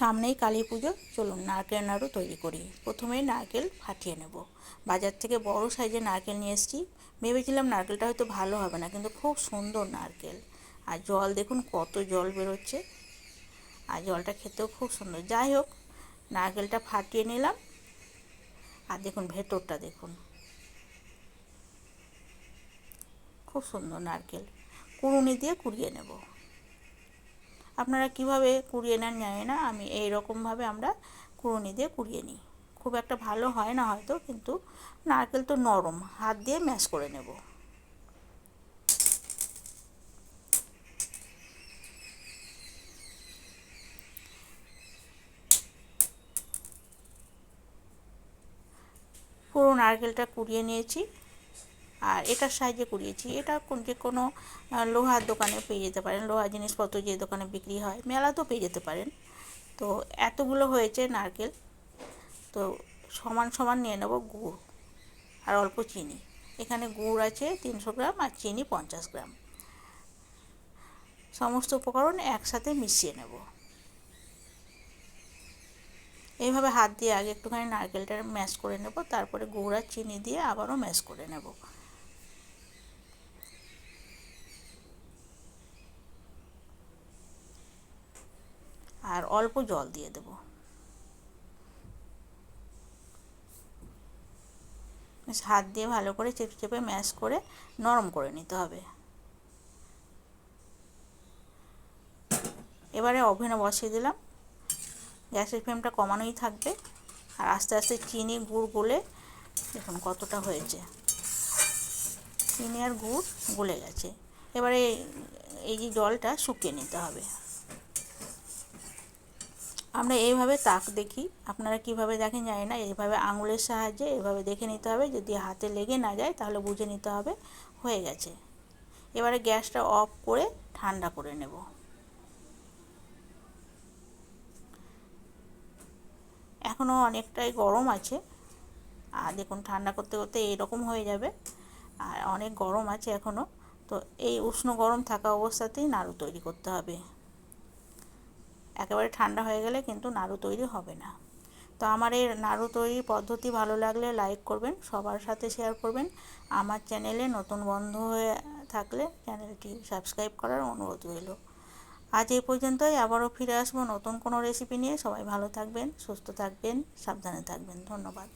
সামনেই কালী পুজো, চলুন নারকেল নাড়ু তৈরি করি। প্রথমেই নারকেল ফাটিয়ে নেব। বাজার থেকে বড় সাইজের নারকেল নিয়ে এসেছি। ভেবেছিলাম নারকেলটা হয়তো ভালো হবে না, কিন্তু খুব সুন্দর নারকেল। আর জল, দেখুন কত জল বেরোচ্ছে। আর জলটা খেতেও খুব সুন্দর। যাই হোক, নারকেলটা ফাটিয়ে নিলাম। আর দেখুন ভেতরটা, দেখুন। খুব সুন্দর নারকেল। কুড়ুনি দিয়ে কুড়িয়ে নেব। আপনারা কীভাবে কুড়িয়ে নেন জানি না। আমি এই রকমভাবে আমরা কুড়ুনি দিয়ে কুড়িয়ে নিই। খুব একটা ভালো হয় না হয়তো, কিন্তু নারকেল তো নরম, হাত দিয়ে ম্যাশ করে নেব। পুরো নারকেলটা কুড়িয়ে নিয়েছি। আর এটার সাহায্যে কুড়িয়েছি। এটা যে কোনো লোহার দোকানে পেয়ে যেতে পারেন। লোহার জিনিসপত্র যে দোকানে বিক্রি হয়, মেলাতেও পেয়ে যেতে পারেন। তো এতগুলো হয়েছে নারকেল। তো সমান সমান নিয়ে নেব গুড় আর অল্প চিনি। এখানে গুড় আছে তিনশো গ্রাম আর চিনি পঞ্চাশ গ্রাম। সমস্ত উপকরণ একসাথে মিশিয়ে নেব। এইভাবে হাত দিয়ে আগে একটুখানি নারকেলটা ম্যাশ করে নেব, তারপরে গুড় আর চিনি দিয়ে আবারও ম্যাশ করে নেব। আর অল্প জল দিয়ে দেব। হাত দিয়ে ভালো করে চেপে চেপে ম্যাশ করে নরম করে নিতে হবে। এবারে ওভেনে বসিয়ে দিলাম। গ্যাসের ফ্লেমটা কমানোই থাকবে। আর আস্তে আস্তে চিনি গুড় গলে দেখুন কতটা হয়েছে। চিনি আর গুড় গলে গেছে। এবারে এই যে জলটা শুকিয়ে নিতে হবে। আমরা এইভাবে তাক দেখি। আপনারা কীভাবে দেখেন জানি না, এইভাবে আঙুলের সাহায্যে এভাবে দেখে নিতে হবে। যদি হাতে লেগে না যায় তাহলে বুঝে নিতে হবে, হয়ে গেছে। এবারে গ্যাসটা অফ করে ঠান্ডা করে নেব। এখনও অনেকটাই গরম আছে। আর দেখুন, ঠান্ডা করতে করতে এইরকম হয়ে যাবে। আর অনেক গরম আছে এখনও। তো এই উষ্ণ গরম থাকা অবস্থাতেই নাড়ু তৈরি করতে হবে। একেবারে ঠান্ডা হয়ে গেলে কিন্তু নাড়ু তৈরি হবে না। তো আমার এই নাড়ু তৈরির পদ্ধতি ভালো লাগলে লাইক করবেন, সবার সাথে শেয়ার করবেন। আমার চ্যানেলে নতুন বন্ধ হয়ে থাকলে চ্যানেলটি সাবস্ক্রাইব করার অনুরোধ রইল। আজ এই পর্যন্তই, আবারও ফিরে আসব নতুন কোনো রেসিপি নিয়ে। সবাই ভালো থাকবেন, সুস্থ থাকবেন, সাবধানে থাকবেন। ধন্যবাদ।